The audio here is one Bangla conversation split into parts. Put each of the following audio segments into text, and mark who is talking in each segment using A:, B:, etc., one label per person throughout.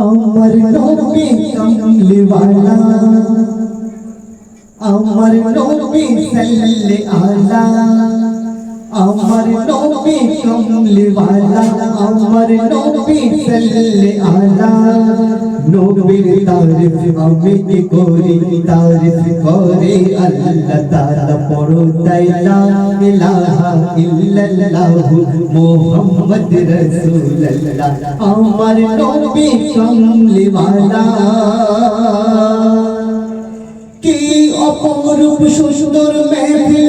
A: আমার নবী কমলিওয়ালা আমার নবী সাল্লে আলা আমার নবী কমলিওয়ালা আমার নবী সাল্লে আলা। নবীর তারিফ আমি কি করি, তারিফ করে আল্লাহ তাআলা পড়ো তাইলা ইলাহা ইল্লাল্লাহ মুহাম্মদ রাসূলুল্লাহ। আমার নবী কমলিওয়ালা কি অপরূপ সুন্দর মেহফিল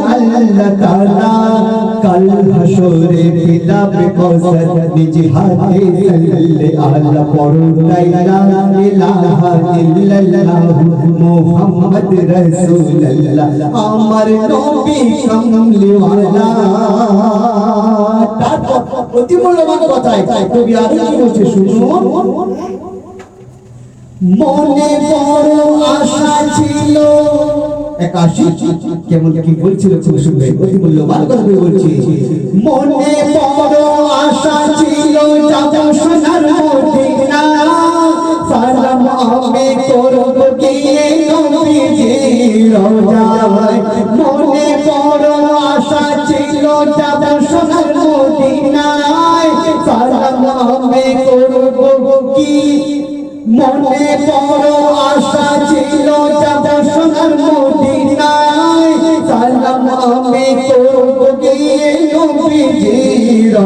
A: মনে বড় আশা ছিল একাশি, কেমন কি বলছিল খুব শুনবে? অতি মূল্যবান কথা বলছি। মনে বড় আশা ছিল যাব সোনার মদিনা সালাম আমি করব গিয়ে নবীজি রোজায় মনে বড় আশা ছিল যাব সোনার মদিনায় সালাম আমি করব কি মনে বড়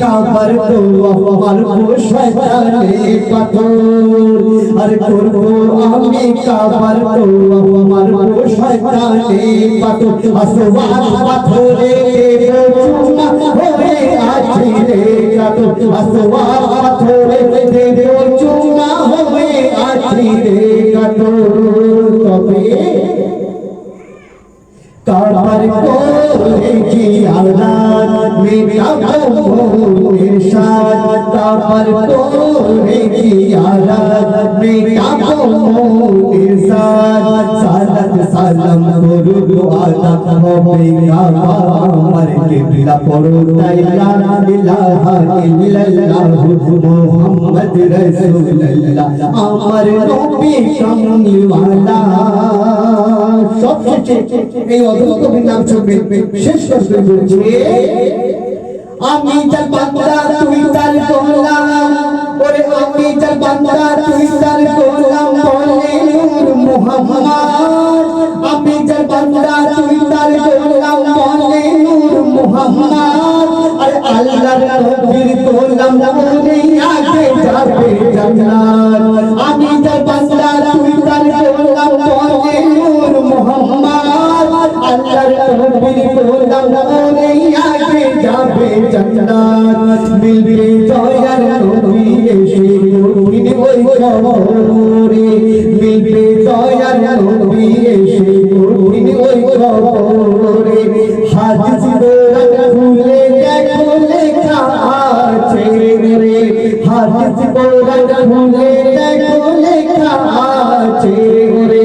A: কাবার তো আমার শয়তানে পাথর। আর করব আমি কাবার তো আমার শয়তানে পাথর। আসওয়ার পাথরে চুমা হয়ে আছে রে কাতো আসওয়ার পাথরে দেব চুমা মেটাবো মোর সালাম করু আদা হবে আমার কিবলা পড়ো তাইলা ইলাহা ইল্লাল্লাহ মুহাম্মদ রাসূলুল্লাহ আমার নবী কামলিওয়ালা সবচেয়ে এই অদ্ভুত নাম শুনবেন শেষ করতে বলছে আমি যার বান্দা তুই তার গোলাম। ওরে আমি যার বান্দা তুই তার গোলাম বলে নূর মুহাম্মদ। আমি যার বান্দা তুই তার গোলাম বলে নূর মুহাম্মদ। আর আল্লাহর নবীর গোলাম বলে আগে যাবে জান্নাত। জান্নাত মিলবে দয়ার নবী এসে কঠিন ওই খবরে মিলবে দয়ার নবী এসে কঠিন ওই খবরে হাদিস কোরআন খুলে দেখো লেখা আছে রে। হাদিস কোরআন খুলে দেখো লেখা আছে রে।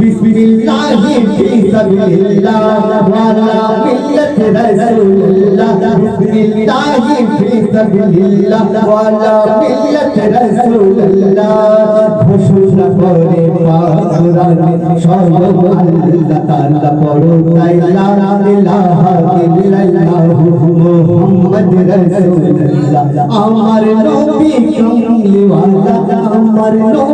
A: বিসমিল্লাহি ফি সাবিলিল্লাহ ওয়ালা মিল্লাত রাসূলুল্লাহ বিসমিল্লাহি ফি সাবিলিল্লাহ ওয়ালা মিল্লাত রাসূলুল্লাহ ঘোষণা করে কোরআনে স্বয়ং আল্লাহ তাআলা পড়ো লা ইলাহা ইল্লাল্লাহ মুহাম্মদ রাসূলুল্লাহ আমার আমার আমার